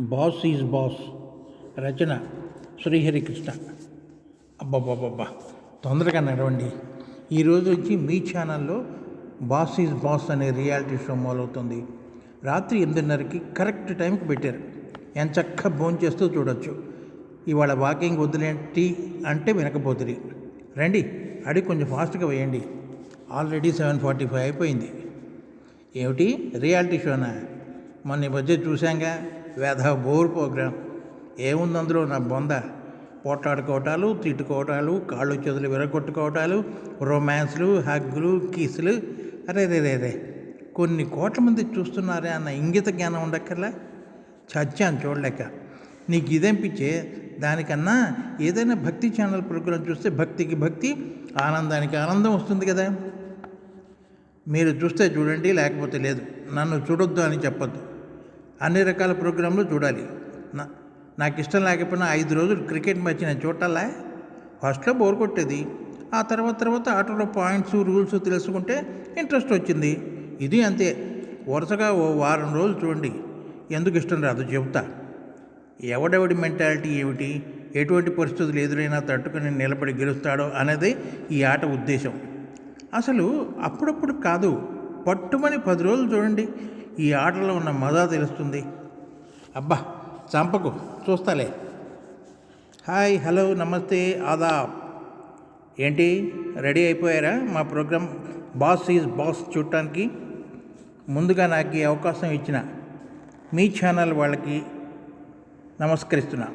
Boss is boss Rachana Sriharikrishna. అబ్బాబ్బాబ్బా తొందరగా నడవండి. ఈరోజు నుంచి మీ ఛానల్లో బాస్ ఈజ్ బాస్ అనే రియాలిటీ షో మొదలవుతుంది. రాత్రి ఎనిమిదిన్నరకి కరెక్ట్ టైంకి పెట్టారు. ఎంత చక్క భోజనం చేస్తూ చూడొచ్చు. ఇవాళ వాకింగ్ వద్దులేంటి అంటే వినకపోతుంది రండి అడిగి కొంచెం ఫాస్ట్గా వేయండి. ఆల్రెడీ సెవెన్ ఫార్టీ ఫైవ్ అయిపోయింది. ఏమిటి? రియాలిటీ షోనా? మొన్న ఈ మధ్య చూశాంగా? వేధ బోర్ ప్రోగ్రాం. ఏముంది అందులో నా బొంద? పోట్లాడుకోవటాలు తిట్టుకోవటాలు కాళ్ళు చేతులు విరగొట్టుకోవటాలు రొమాన్స్లు హగ్గులు కిసులు. అరే రే రే రే కొన్ని కోట్ల మంది చూస్తున్నారే అన్న ఇంగిత జ్ఞానం ఉండక్కర్లా? చచ్చాను చూడలేక. నీకు ఇదేంపించే దానికన్నా ఏదైనా భక్తి ఛానల్ ప్రోగ్రాం చూస్తే భక్తికి భక్తి ఆనందానికి ఆనందం వస్తుంది కదా. మీరు చూస్తే చూడండి లేకపోతే లేదు. నన్ను చూడొద్దు అని చెప్పొద్దు. అన్ని రకాల ప్రోగ్రాంలు చూడాలి. నా నాకు ఇష్టం లేకపోయినా ఐదు రోజులు క్రికెట్ మ్యాచ్ నేను చూడాలా ఫస్ట్లో బోర్ కొట్టేది. ఆ తర్వాత తర్వాత ఆటలో పాయింట్స్ రూల్స్ తెలుసుకుంటే ఇంట్రెస్ట్ వచ్చింది. ఇది అంతే. వరుసగా ఓ వారం రోజులు చూడండి. ఎందుకు ఇష్టం రాదు చెబుతా. ఎవడెవడి మెంటాలిటీ ఏమిటి? ఎటువంటి పరిస్థితులు ఎదురైనా తట్టుకుని నిలబడి గెలుస్తాడో అనేది ఈ ఆట ఉద్దేశం. అసలు అప్పుడప్పుడు కాదు. పట్టుమని పది రోజులు చూడండి. ఈ ఆటలో ఉన్న మజా తెలుస్తుంది. అబ్బా చంపకు చూస్తాలే. హాయ్ హలో నమస్తే ఆదాబ్. ఏంటి రెడీ అయిపోయారా? మా ప్రోగ్రామ్ బాస్ ఈజ్ బాస్ చూడటానికి ముందుగా నాకు ఈ అవకాశం ఇచ్చిన మీ ఛానల్ వాళ్ళకి నమస్కరిస్తున్నా.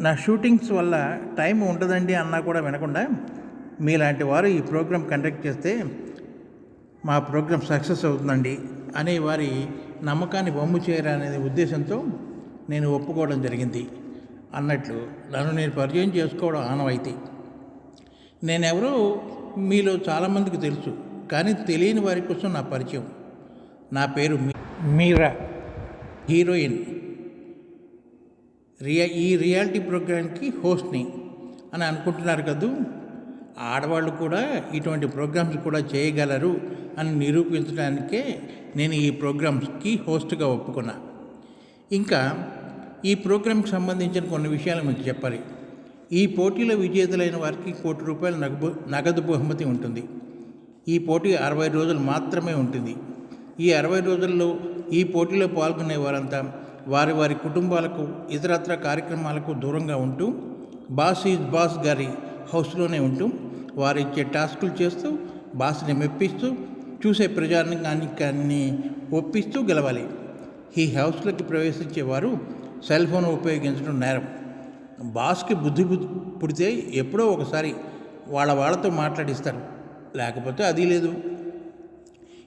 నా షూటింగ్స్ వల్ల టైం ఉండదండి అన్నా కూడా వినకుండా మీలాంటి వారు ఈ ప్రోగ్రాం కండక్ట్ చేస్తే మా ప్రోగ్రాం సక్సెస్ అవుతుందండి అనే వారి నమ్మకాన్ని బొమ్ము చేయాలనే ఉద్దేశంతో నేను ఒప్పుకోవడం జరిగింది. అన్నట్లు నన్ను నేను పరిచయం చేసుకోవడం ఆనవాయితీ. నేనెవరో మీలో చాలామందికి తెలుసు కానీ తెలియని వారి కోసం నా పరిచయం. నా పేరు మీ- మీరా హీరోయిన్. రియా ఈ రియాలిటీ ప్రోగ్రాంకి హోస్ట్ని అని అనుకుంటున్నారు కదూ? ఆడవాళ్ళు కూడా ఇటువంటి ప్రోగ్రామ్స్ కూడా చేయగలరు అని నిరూపించడానికే నేను ఈ ప్రోగ్రామ్స్కి హోస్ట్గా ఒప్పుకున్నా. ఇంకా ఈ ప్రోగ్రామ్కి సంబంధించిన కొన్ని విషయాలు మీకు చెప్పాలి. ఈ పోటీలో విజేతలైన వారికి కోటి రూపాయల నగదు నగదు బహుమతి ఉంటుంది. ఈ పోటీ అరవై రోజులు మాత్రమే ఉంటుంది. ఈ అరవై రోజుల్లో ఈ పోటీలో పాల్గొనే వారంతా వారి వారి కుటుంబాలకు ఇతరత్ర కార్యక్రమాలకు దూరంగా ఉంటూ బాస్ ఈజ్ బాస్ గారి హౌస్లోనే ఉంటూ వారు ఇచ్చే టాస్కులు చేస్తూ బాస్ని మెప్పిస్తూ చూసే ప్రజానికాన్ని ఒప్పిస్తూ గెలవాలి. ఈ హౌస్లోకి ప్రవేశించేవారు సెల్ ఫోన్ ఉపయోగించడం నేరం. బాస్కి బుద్ధి బుద్ధి పుడితే ఎప్పుడో ఒకసారి వాళ్ళ వాళ్ళతో మాట్లాడిస్తారు. లేకపోతే అది లేదు.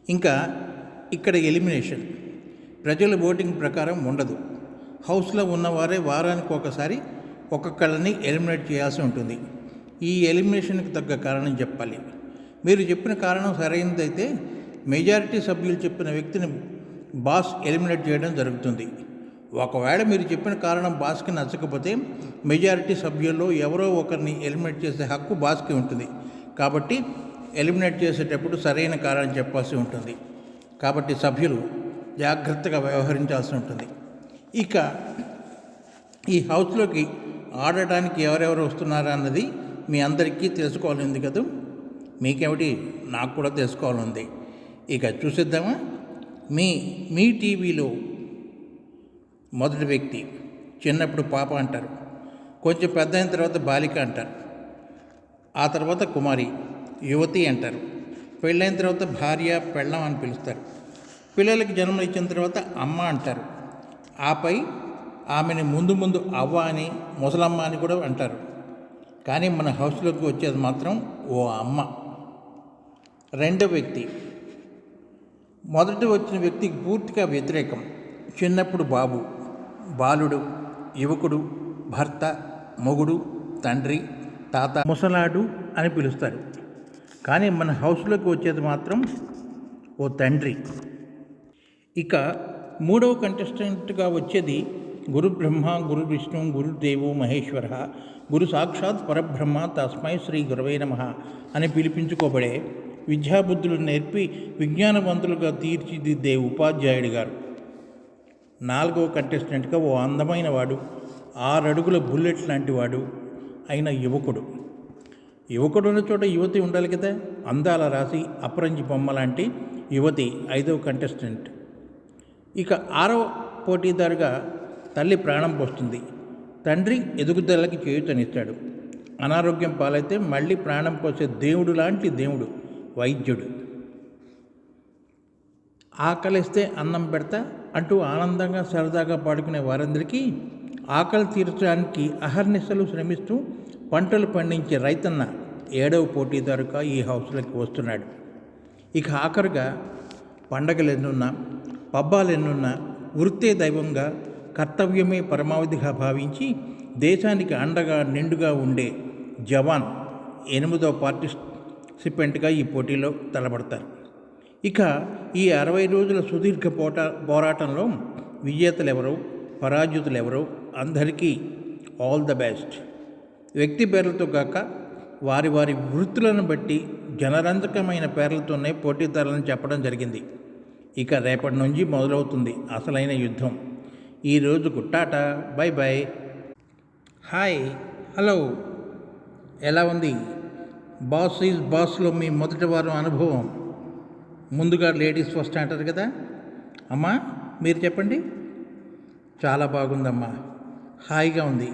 ఇంకా ఇక్కడ ఎలిమినేషన్. ప్రజల ఓటింగ్ ప్రకారం ఉండదు. హౌస్లో ఉన్నవారే వారానికి ఒకసారి ఒక్కొక్కళ్ళని ఎలిమినేట్ చేయాల్సి ఉంటుంది. ఈ ఎలిమినేషన్కి తగ్గ కారణం చెప్పాలి. మీరు చెప్పిన కారణం సరైనదైతే మెజారిటీ సభ్యులు చెప్పిన వ్యక్తిని బాస్ ఎలిమినేట్ చేయడం జరుగుతుంది. ఒకవేళ మీరు చెప్పిన కారణం బాస్కి నచ్చకపోతే మెజారిటీ సభ్యుల్లో ఎవరో ఒకరిని ఎలిమినేట్ చేసే హక్కు బాస్కి ఉంటుంది. కాబట్టి ఎలిమినేట్ చేసేటప్పుడు సరైన కారణం చెప్పాల్సి ఉంటుంది. కాబట్టి సభ్యులు జాగ్రత్తగా వ్యవహరించాల్సి ఉంటుంది. ఇక ఈ హౌస్లోకి ఆడటానికి ఎవరెవరు వస్తున్నారా అన్నది మీ అందరికీ తెలుసుకోవాలని కదా? మీకేమిటి? నాకు కూడా తెలుసుకోవాలంది ఇక చూసిద్దామా? మీ మీ టీవీలో మొదటి వ్యక్తి చిన్నప్పుడు పాప అంటారు. కొంచెం పెద్ద అయిన తర్వాత బాలిక అంటారు. ఆ తర్వాత కుమారి యువతి అంటారు. పెళ్ళైన తర్వాత భార్య పెళ్ళం అని పిలుస్తారు. పిల్లలకి జన్మ ఇచ్చిన తర్వాత అమ్మ అంటారు. ఆపై ఆమెని ముందు ముందు అవ్వ అని ముసలమ్మ అని కూడా అంటారు. కానీ మన హౌస్లోకి వచ్చేది మాత్రం ఓ అమ్మ. రెండో వ్యక్తి. మొదట వచ్చిన వ్యక్తికి పూర్తిగా వ్యతిరేకం. చిన్నప్పుడు బాబు బాలుడు యువకుడు భర్త మొగుడు తండ్రి తాత ముసలాడు అని పిలుస్తారు. కానీ మన హౌస్లోకి వచ్చేది మాత్రం ఓ తండ్రి. ఇక మూడవ కంటెస్టెంట్గా వచ్చేది గురుబ్రహ్మ గురువిష్ణు గురు గురుదేవు మహేశ్వర గురు సాక్షాత్ పరబ్రహ్మ తస్మై శ్రీ గురవై నమ అని పిలిపించుకోబడే విద్యాబుద్ధులు నేర్పి విజ్ఞానవంతులుగా తీర్చిదిద్దే ఉపాధ్యాయుడు గారు. నాలుగో కంటెస్టెంట్గా ఓ అందమైన వాడు ఆరు అడుగుల బుల్లెట్ లాంటి వాడు అయిన యువకుడు. యువకుడు ఉన్న చోట యువతి ఉండాలి కదా? అందాల రాసి అపరంజి బొమ్మ లాంటి యువతి ఐదవ కంటెస్టెంట్ ఇక ఆరో పోటీదారుగా తల్లి ప్రాణం పోస్తుంది. తండ్రి ఎదుగుదలకి చేయుతనిస్తాడు. అనారోగ్యం పాలైతే మళ్ళీ ప్రాణం పోసే దేవుడు లాంటి దేవుడు వైద్యుడు. ఆకలిస్తే అన్నం పెడతా అంటూ ఆనందంగా సరదాగా పాడుకునే వారందరికీ ఆకలి తీర్చడానికి అహర్నిశలు శ్రమిస్తూ పంటలు పండించే రైతన్న ఏడవ పోటీదారుగా ఈ హౌస్లోకి వస్తున్నాడు. ఇక ఆఖరుగా పండగలు ఎన్నున్నా పబ్బాలు ఎన్నున్నా వృత్తే దైవంగా కర్తవ్యమే పరమావధిగా భావించి దేశానికి అండగా నిండుగా ఉండే జవాన్ ఎనిమిదో పార్టిసిపెంట్గా ఈ పోటీలో తలబడతారు ఇక ఈ అరవై రోజుల సుదీర్ఘ పోట పోరాటంలో విజేతలు ఎవరు పరాజితులు ఎవరు అందరికీ ఆల్ ద బెస్ట్. వ్యక్తి పేర్లతో కాక వారి వారి వృత్తులను బట్టి జనరంజకమైన పేర్లతోనే పోటీదారులను చెప్పడం జరిగింది. ఇక రేపటి నుంచి మొదలవుతుంది అసలైన యుద్ధం. ఈరోజు గుట్టాట. Bye bye. హాయ్. హలో. ఎలా ఉంది? బాస్ ఈజ్ బాస్లో మీ మొదటి వారం అనుభవం. ముందుగా లేడీస్ ఫస్ట్ అంటారు కదా? అమ్మా మీరు చెప్పండి. చాలా బాగుందమ్మా. హాయిగా ఉంది.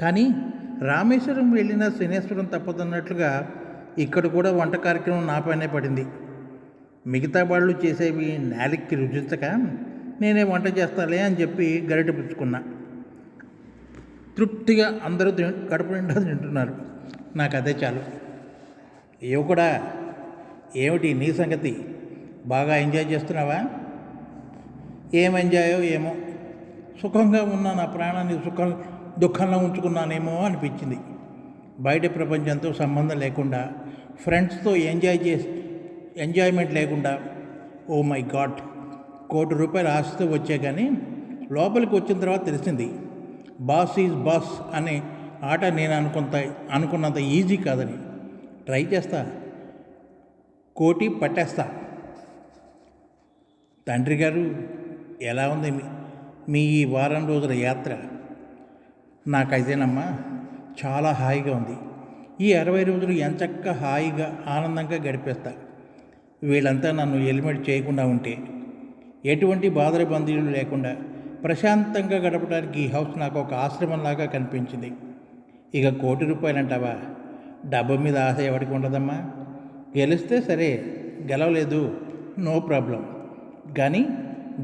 కానీ రామేశ్వరం వెళ్ళిన శనేశ్వరం తప్పదన్నట్లుగా ఇక్కడ కూడా వంట కార్యక్రమం నా పైనే పడింది. మిగతా వాళ్ళు చేసేవి నేలకి రుచించక నేనే వంట చేస్తాలే అని చెప్పి గరిటె పుచ్చుకున్నా. తృప్తిగా అందరూ తిన్- కడుపు నిండా తింటున్నారు. నాకు అదే చాలు. యువకుడా ఏమిటి నీ సంగతి? బాగా ఎంజాయ్ చేస్తున్నావా? ఏం ఎంజాయో ఏమో? సుఖంగా ఉన్న నా ప్రాణాన్ని సుఖం దుఃఖంలో ఉంచుకున్నానేమో అనిపించింది. బయట ప్రపంచంతో సంబంధం లేకుండా ఫ్రెండ్స్తో ఎంజాయ్ చేసి ఎంజాయ్మెంట్ లేకుండా ఓ మై గాడ్. కోటి రూపాయలు ఆశతో వచ్చే కానీ లోపలికి వచ్చిన తర్వాత తెలిసింది బాస్ ఈజ్ బాస్ అనే ఆట నేను అనుకుంత అనుకున్నంత ఈజీ కాదని. ట్రై చేస్తా. కోటి పట్టేస్తా. తండ్రి గారు ఎలా ఉంది మీ ఈ వారం రోజుల యాత్ర? నాకైతేనమ్మా చాలా హాయిగా ఉంది. ఈ అరవై రోజులు ఎంచక్క హాయిగా ఆనందంగా గడిపేస్తా. వీళ్ళంతా నన్ను ఎలిమిట్ చేయకుండా ఉంటే ఎటువంటి బాధల బందీలు లేకుండా ప్రశాంతంగా గడపడానికి ఈ హౌస్ నాకు ఒక ఆశ్రమంలాగా కనిపించింది. ఇక కోటి రూపాయలు అంటావా డబ్బు మీద ఆశ ఎవరికి ఉండదమ్మా? గెలిస్తే సరే గెలవలేదు నో ప్రాబ్లం. కానీ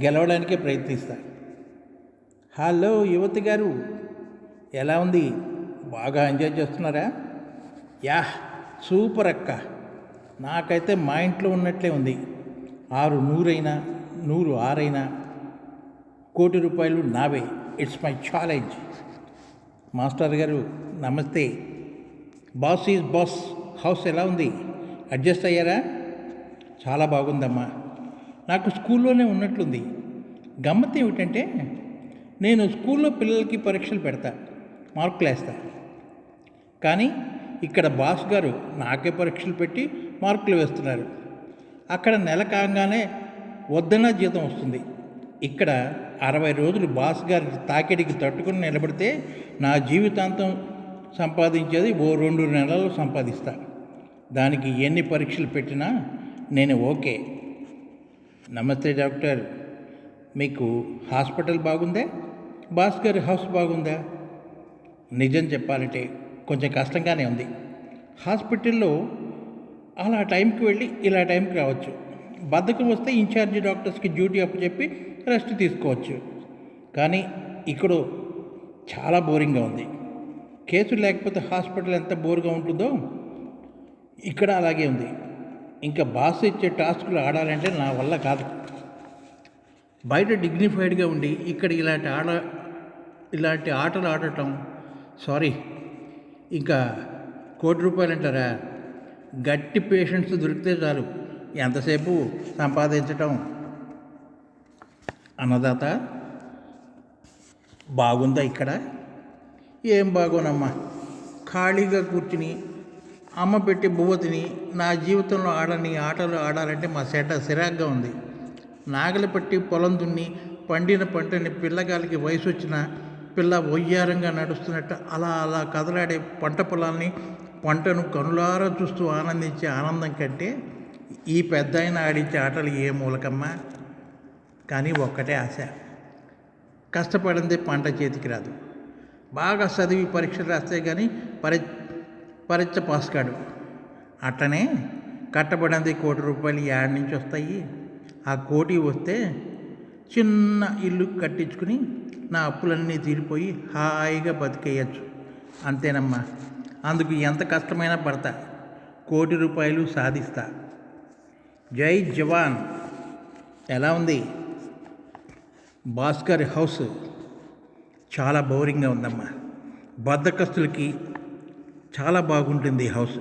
గెలవడానికే ప్రయత్నిస్తా. హలో యువతి గారు ఎలా ఉంది? బాగా ఎంజాయ్ చేస్తున్నారా? యా సూపర్ అక్క. నాకైతే మా ఇంట్లో ఉన్నట్లే ఉంది. ఆరు నూరైనా నూరు ఆరైనా కోటి రూపాయలు నావే. ఇట్స్ మై ఛాలెంజ్ మాస్టర్ గారు నమస్తే. బాస్ ఈజ్ బాస్ హౌస్ ఎలా ఉంది? అడ్జస్ట్ అయ్యారా? చాలా బాగుందమ్మా. నాకు స్కూల్లోనే ఉన్నట్లుంది. గమ్మత్ ఏమిటంటే నేను స్కూల్లో పిల్లలకి పరీక్షలు పెడతా మార్కులు వేస్తా కానీ ఇక్కడ బాస్ గారు నాకే పరీక్షలు పెట్టి మార్కులు వేస్తున్నారు. అక్కడ నెల కాగానే వద్దన జీతం వస్తుంది. ఇక్కడ అరవై రోజులు బాస్ గారి తాకిడికి తట్టుకుని నిలబడితే నా జీవితాంతం సంపాదించేది ఓ రెండు నెలలు సంపాదిస్తా. దానికి ఎన్ని పరీక్షలు పెట్టినా నేను ఓకే. నమస్తే డాక్టర్. మీకు హాస్పిటల్ బాగుందా? బాస్ గారి హౌస్ బాగుందా? నిజం చెప్పాలంటే కొంచెం కష్టంగానే ఉంది. హాస్పిటల్లో అలా టైంకి వెళ్ళి ఇలా టైంకి రావచ్చు. బద్ధకం వస్తే ఇన్ఛార్జి డాక్టర్స్కి డ్యూటీ అప్పచెప్పి రెస్ట్ తీసుకోవచ్చు. కానీ ఇక్కడ చాలా బోరింగ్గా ఉంది. కేసు లేకపోతే హాస్పిటల్ ఎంత బోర్గా ఉంటుందో ఇక్కడ అలాగే ఉంది. ఇంకా బాస్ ఇచ్చే టాస్కులు ఆడాలంటే నా వల్ల కాదు. బయట డిగ్నిఫైడ్గా ఉండి ఇక్కడ ఇలాంటి ఆడ ఇలాంటి ఆటలు ఆడటం సారీ ఇంకా కోటి రూపాయలు అంటారా గట్టి పేషెంట్స్ దొరికితే చాలు. ఎంతసేపు సంపాదించటం? అన్నదాత బాగుందా ఇక్కడ? ఏం బాగోనమ్మా. ఖాళీగా కూర్చుని అమ్మ పెట్టి బువ్వ తిని నా జీవితంలో ఆడని ఆటలు ఆడాలంటే మా సెట సిరాగ్గా ఉంది. నాగలి పట్టి పొలం దున్ని పండిన పంటని పిల్లగాలికి వయసు వచ్చిన పిల్ల వయ్యారంగా నడుస్తున్నట్టు అలా అలా కదలాడే పంట పొలాల్ని పంటను కనులారా చూస్తూ ఆనందించే ఆనందం కంటే ఈ పెద్ద ఆయన ఆడించే ఆటలు ఏ మూలకమ్మా? కానీ ఒక్కటే ఆశ. కష్టపడిందే పంట చేతికి రాదు. బాగా చదివి పరీక్షలు రాస్తే కానీ పరి పరీక్ష పాస్ కాడు. అట్లనే కట్టబడింది కోటి రూపాయలు యాడ్ నుంచి వస్తాయి. ఆ కోటి వస్తే చిన్న ఇల్లు కట్టించుకుని నా అప్పులన్నీ తీరిపోయి హాయిగా బతికేయచ్చు. అంతేనమ్మా. అందుకు ఎంత కష్టమైనా పడతా. కోటి రూపాయలు సాధిస్తా. జై జవాన్. ఎలా ఉంది? భాస్కర్ హౌస్ చాలా బోరింగ్గా ఉందమ్మా. బద్దకస్తులకి చాలా బాగుంటుంది ఈ హౌస్.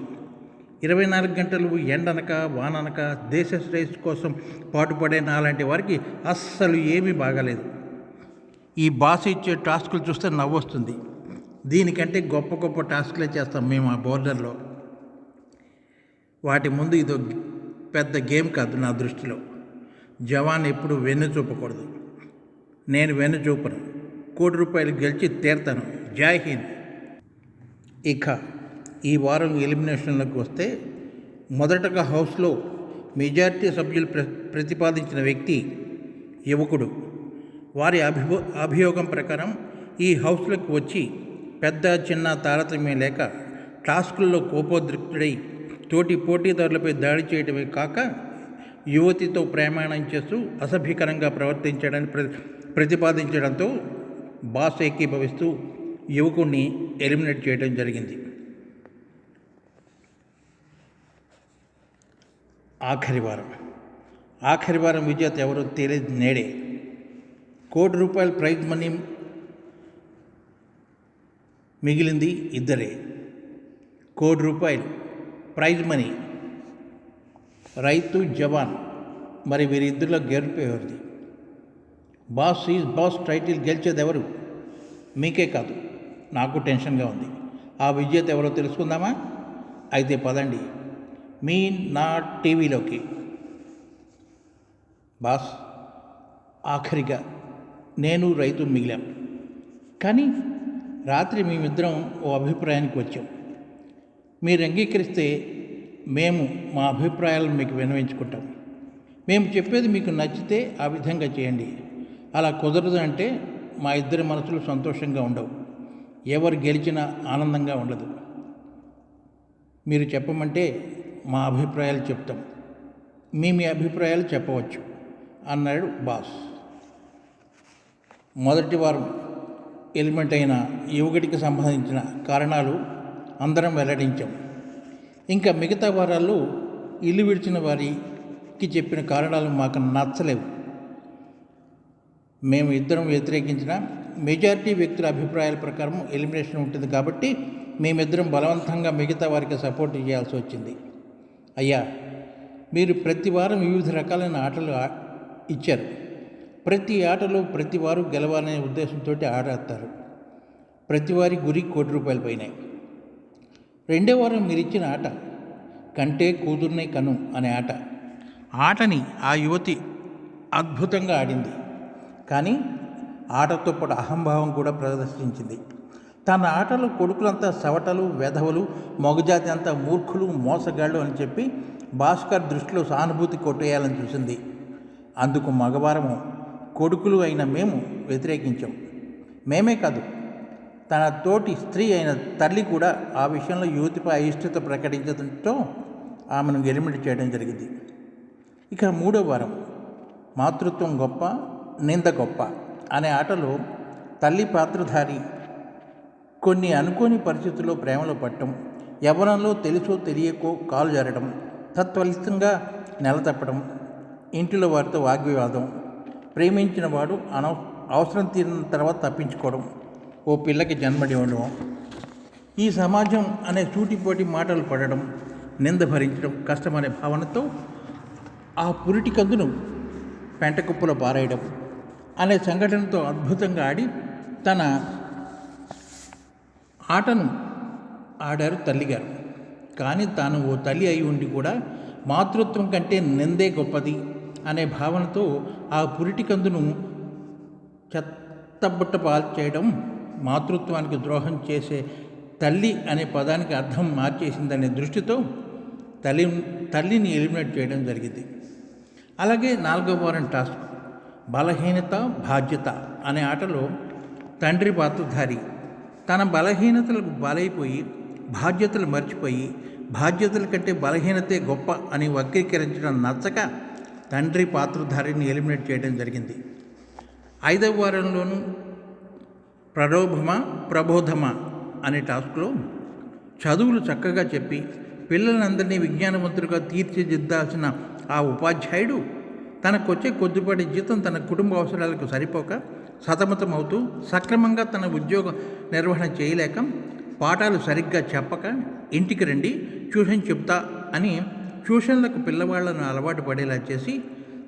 ఇరవై నాలుగు గంటలు ఎండనక వాననక దేశ శ్రేయస్సు కోసం పాటుపడే నాలాంటి వారికి అస్సలు ఏమీ బాగాలేదు. ఈ బాస్ ఇచ్చే టాస్కులు చూస్తే నవ్వొస్తుంది. దీనికంటే గొప్ప గొప్ప టాస్కులే చేస్తాం మేము ఆ బోర్డర్లో. వాటి ముందు ఇదో పెద్ద గేమ్ కాదు నా దృష్టిలో. జవాన్ ఎప్పుడు వెన్ను చూపకూడదు. నేను వెన్ను చూపను. కోటి రూపాయలు గెలిచి తీర్తాను. జై హింద్. ఇక ఈ వారం ఎలిమినేషన్లకు వస్తే మొదటగా హౌస్లో మెజారిటీ సభ్యులు ప్ర ప్రతిపాదించిన వ్యక్తి యువకుడు. వారి అభిభో అభియోగం ప్రకారం ఈ హౌస్లకు వచ్చి పెద్ద చిన్న తారతమ్యం లేక టాస్కుల్లో కోపోద్రిక్తుడై తోటి పోటీదారులపై దాడి చేయడమే కాక యువతితో ప్రయాణం చేస్తూ అసభ్యకరంగా ప్రవర్తించడాన్ని ప్ర ప్రతిపాదించడంతో బాస్ ఏకీభవిస్తూ యువకుణ్ణి ఎలిమినేట్ చేయడం జరిగింది. ఆఖరి వారం. ఆఖరి వారం విజేత ఎవరో తెలియదు నేడే. కోటి రూపాయల ప్రైజ్ మనీ మిగిలింది ఇద్దరే. కోటి రూపాయలు. Prize money. రైతు జవాన్. మరి వీరిద్దరిలో గెలిపేవారిది బాస్ ఈజ్ బాస్ టైటిల్ గెలిచేది ఎవరు? మీకే కాదు. నాకు టెన్షన్గా ఉంది. ఆ విజేత ఎవరో తెలుసుకుందామా? అయితే పదండి. మీ నా టీవీలోకి. బాస్ ఆఖరిగా నేను రైతు మిగిలాం. కానీ రాత్రి మేమిద్దరం ఓ అభిప్రాయానికి వచ్చాం. మీరు అంగీకరిస్తే మేము మా అభిప్రాయాలను మీకు వినవించుకుంటాం మేము చెప్పేది మీకు నచ్చితే ఆ విధంగా చేయండి. అలా కుదరదు అంటే మా ఇద్దరి మనసులు సంతోషంగా ఉండవు. ఎవరు గెలిచినా ఆనందంగా ఉండదు. మీరు చెప్పమంటే మా అభిప్రాయాలు చెప్తాం. మీ మీ అభిప్రాయాలు చెప్పవచ్చు అన్నాడు బాస్. మొదటి వారం ఎలిమెంట్ అయిన యువకుడికి సంబంధించిన కారణాలు అందరం వెల్లడించాం. ఇంకా మిగతా వారాల్లో ఇల్లు విడిచిన వారికి చెప్పిన కారణాలు మాకు నచ్చలేవు. మేము ఇద్దరం వ్యతిరేకించిన మెజారిటీ వ్యక్తుల అభిప్రాయాల ప్రకారం ఎలిమినేషన్ ఉంటుంది కాబట్టి మేమిద్దరం బలవంతంగా మిగతా వారికి సపోర్ట్ చేయాల్సి వచ్చింది. అయ్యా మీరు ప్రతి వారం వివిధ రకాలైన ఆటలు ఇచ్చారు. ప్రతి ఆటలో ప్రతి వారు గెలవాలనే ఉద్దేశంతో ఆడేస్తారు ప్రతి వారి గురి కోటి రూపాయలు పైనాయి రెండో వారం మీరు ఇచ్చిన ఆట కంటే కూతుర్నే కను అనే ఆట. ఆటని ఆ యువతి అద్భుతంగా ఆడింది. కానీ ఆటతో పాటు అహంభావం కూడా ప్రదర్శించింది. తన ఆటలో కొడుకులంతా సవటలు వెధవలు మగజాతి అంతా మూర్ఖులు మోసగాళ్ళు అని చెప్పి భాస్కర్ దృష్టిలో సానుభూతి కొట్టేయాలని చూసింది. అందుకు మగవారము కొడుకులు అయిన మేము వ్యతిరేకించాం. మేమే కాదు తన తోటి స్త్రీ అయిన తల్లి కూడా ఆ విషయంలో యువతిపై అయిష్టత ప్రకటించడంతో ఆమెను ఎలిమినేట్ చేయడం జరిగింది. ఇక మూడో వారం మాతృత్వం గొప్ప నింద గొప్ప అనే ఆటలో తల్లి పాత్రధారి కొన్ని అనుకోని పరిస్థితుల్లో ప్రేమలో పట్టడం యవ్వనంలో తెలుసో తెలియకో కాలు జారడం తత్ఫలితంగా నెల తప్పడం ఇంటిలో వారితో వాగ్వివాదం ప్రేమించిన వాడు అనవ అవసరం తీరిన తర్వాత తప్పించుకోవడం ఓ పిల్లకి జన్మనివ్వడం ఈ సమాజం అనే చూటిపోటి మాటలు పడడం నింద భరించడం కష్టమనే భావనతో ఆ పురిటి కందును పెంటకుప్పలో పారేయడం అనే సంఘటనతో అద్భుతంగా ఆడి తన ఆటను ఆడారు తల్లిగారు. కానీ తాను ఓ తల్లి అయి ఉండి కూడా మాతృత్వం కంటే నిందే గొప్పది అనే భావనతో ఆ పురిటి కందును చెత్తబుట్ట పాల్చేయడం మాతృత్వానికి ద్రోహం చేసే తల్లి అనే పదానికి అర్థం మార్చేసిందనే దృష్టితో తల్లి తల్లిని ఎలిమినేట్ చేయడం జరిగింది. అలాగే నాలుగో వారం టాస్క్ బలహీనత బాధ్యత అనే ఆటలో తండ్రి పాత్రధారి తన బలహీనతలకు బలైపోయి బాధ్యతలు మర్చిపోయి బాధ్యతల కంటే బలహీనతే గొప్ప అని వక్రీకరించడం నచ్చక తండ్రి పాత్రధారిని ఎలిమినేట్ చేయడం జరిగింది. ఐదవ వారంలోనూ ప్రలోభమ ప్రబోధమ అనే టాస్క్లో చదువులు చక్కగా చెప్పి పిల్లలందరినీ విజ్ఞానవంతులుగా తీర్చిదిద్దాల్సిన ఆ ఉపాధ్యాయుడు తనకొచ్చే కొద్దిపాటి జీతం తన కుటుంబ అవసరాలకు సరిపోక సతమతమవుతూ సక్రమంగా తన ఉద్యోగ నిర్వహణ చేయలేక పాఠాలు సరిగ్గా చెప్పక ఇంటికి రండి ట్యూషన్ చెప్తా అని ట్యూషన్లకు పిల్లవాళ్ళను అలవాటు పడేలా చేసి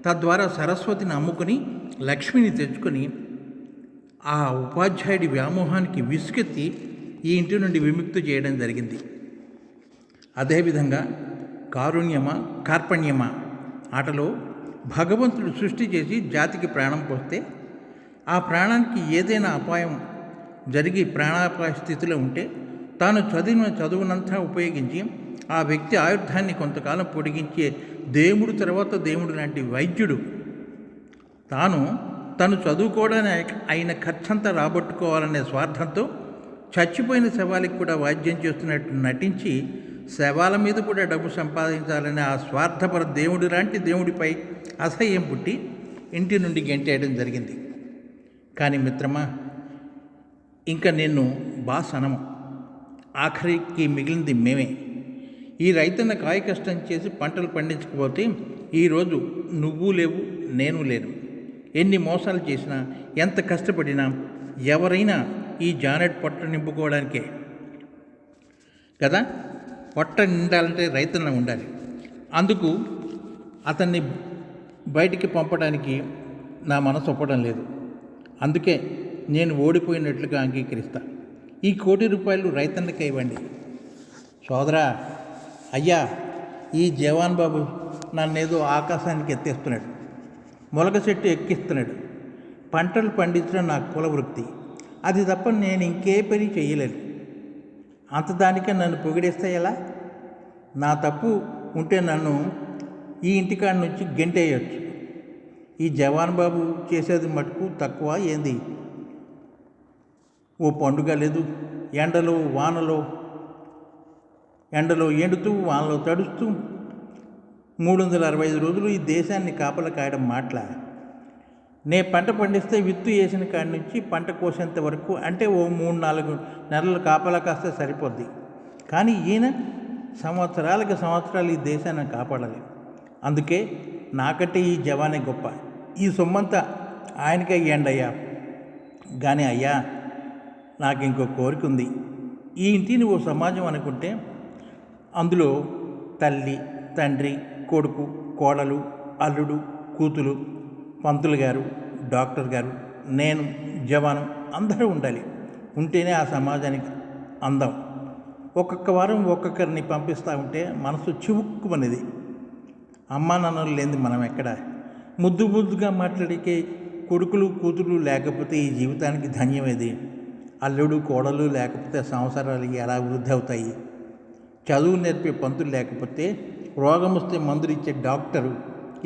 తద్వారా సరస్వతిని అమ్ముకుని లక్ష్మిని తెచ్చుకొని ఆ ఉపాధ్యాయుడి వ్యామోహానికి విసుగెత్తి ఈ ఇంటి నుండి విముక్తి చేయడం జరిగింది. అదేవిధంగా కారుణ్యమా కార్పణ్యమా ఆటలో భగవంతుడు సృష్టి చేసి జాతికి ప్రాణం పోస్తే ఆ ప్రాణానికి ఏదైనా అపాయం జరిగి ప్రాణాపాయ స్థితిలో ఉంటే తాను చదివిన చదువునంతా ఉపయోగించి ఆ వ్యక్తి ఆయుర్ధాన్ని కొంతకాలం పొడిగించే దేవుడు తర్వాత దేవుడు లాంటి వైద్యుడు తాను తను చదువుకోవడానికి అయిన ఖర్చంతా రాబట్టుకోవాలనే స్వార్థంతో చచ్చిపోయిన శవాలకు కూడా వాద్యం చేస్తున్నట్టు నటించి శవాల మీద కూడా డబ్బు సంపాదించాలనే ఆ స్వార్థపర దేవుడి లాంటి దేవుడిపై అసహ్యం పుట్టి ఇంటి నుండి గెంటేయడం జరిగింది. కానీ మిత్రమా ఇంకా నిన్ను బాస్ అనము. ఆఖరికి మిగిలింది మేమే. ఈ రైతన్న కాయ కష్టం చేసి పంటలు పండించకపోతే ఈరోజు నువ్వు లేవు నేను లేను. ఎన్ని మోసాలు చేసినా ఎంత కష్టపడినా ఎవరైనా ఈ జానెట్ పొట్ట నింపుకోవడానికే. కదా? పొట్ట నిండాలంటే రైతన్న ఉండాలి. అందుకు అతన్ని బయటికి పంపడానికి నా మనసు ఒప్పడం లేదు. అందుకే నేను ఓడిపోయినట్లుగా అంగీకరిస్తా. ఈ కోటి రూపాయలు రైతన్నకే ఇవ్వండి. సోదరా అయ్యా ఈ జవాన్ బాబు నన్నేదో ఆకాశానికి ఎత్తేస్తున్నాడు. మొలక చెట్టు ఎక్కిస్తున్నాడు. పంటలు పండించడం నా కుల వృత్తి అది తప్ప నేను ఇంకే పని చేయలేను. అంత దానికే నన్ను పొగిడేస్తే ఎలా? నా తప్పు ఉంటే నన్ను ఈ ఇంటికాడ నుంచి గెంటేయచ్చు. ఈ జవాన్ బాబు చేసేది మటుకు తక్కువ ఏంది? ఓ పండుగ లేదు. ఎండలో వానలో ఎండలో ఎండుతూ వానలో తడుస్తూ మూడు వందల అరవై ఐదు రోజులు ఈ దేశాన్ని కాపల కాయడం మాటల. నే పంట పండిస్తే విత్తు వేసిన కాడి నుంచి పంట కోసేంత వరకు అంటే ఓ మూడు నాలుగు నెలలు కాపలా కాస్తే సరిపోద్ది. కానీ ఈయన సంవత్సరాలకు సంవత్సరాలు ఈ దేశాన్ని కాపాడాలి. అందుకే నాకంటే ఈ జవానే గొప్ప. ఈ సొమ్మంతా ఆయనకే ఇవ్వండి అయ్యా కానీ అయ్యా నాకు ఇంకో కోరిక ఉంది. ఈ ఇంటిని ఓ సమాజం అనుకుంటే అందులో తల్లి తండ్రి కొడుకు కోడలు అల్లుడు కూతులు పంతులు గారు డాక్టర్ గారు నేను జవాను అందరూ ఉండాలి. ఉంటేనే ఆ సమాజానికి అందం. ఒక్కొక్క వారం ఒక్కొక్కరిని పంపిస్తూ ఉంటే మనసు చివుక్కుమనేది. అమ్మా నాన్నలు లేనిది మనం ఎక్కడ? ముద్దు ముద్దుగా మాట్లాడికే కొడుకులు కూతురు లేకపోతే ఈ జీవితానికి ధన్యమేది అల్లుడు కోడలు లేకపోతే సంవత్సరాలు ఎలా వృద్ధి అవుతాయి? చదువు నేర్పే పంతులు లేకపోతే రోగం వస్తే మందులు ఇచ్చే డాక్టరు.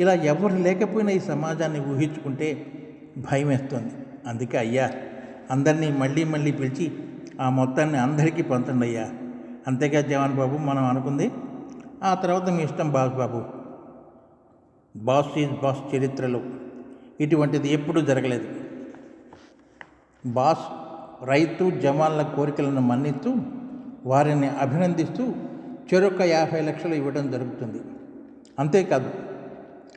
ఇలా ఎవరు లేకపోయినా ఈ సమాజాన్ని ఊహించుకుంటే భయం వేస్తుంది అందుకే అయ్యా అందరినీ మళ్ళీ మళ్ళీ పిలిచి ఆ మొత్తాన్ని అందరికీ పంచండి అయ్యా. అంతేగా జవాన్ బాబు మనం అనుకుంది ఆ తర్వాత మీ ఇష్టం బాస్ బాబు. బాస్ ఈజ్ బాస్ చరిత్రలో ఇటువంటిది ఎప్పుడూ జరగలేదు. బాస్ రైతు జవాన్ల కోరికలను మన్నిస్తూ వారిని అభినందిస్తూ చెరొక్క యాభై లక్షలు ఇవ్వడం జరుగుతుంది. అంతేకాదు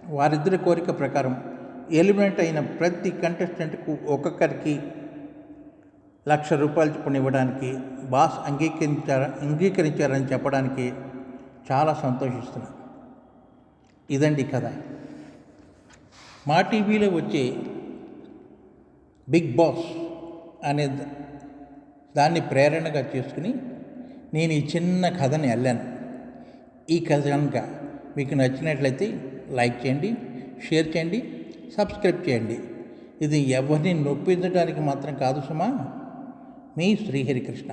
వారిద్దరి కోరిక ప్రకారం ఎలిమినేట్ అయిన ప్రతి కంటెస్టెంట్కు ఒక్కొక్కరికి లక్ష రూపాయలు చొప్పున ఇవ్వడానికి బాస్ అంగీకరించార అంగీకరించారని చెప్పడానికి చాలా సంతోషిస్తున్నాను ఇదండి కథ. మా టీవీలో వచ్చే బిగ్ బాస్ అనే దాన్ని ప్రేరణగా చేసుకుని నేను ఈ చిన్న కథని అల్లాను. ఈ కథ కనుక మీకు నచ్చినట్లయితే లైక్ చేయండి షేర్ చేయండి సబ్స్క్రైబ్ చేయండి. ఇది ఎవరిని నొప్పించడానికి మాత్రం కాదు సుమా మీ శ్రీహరికృష్ణ.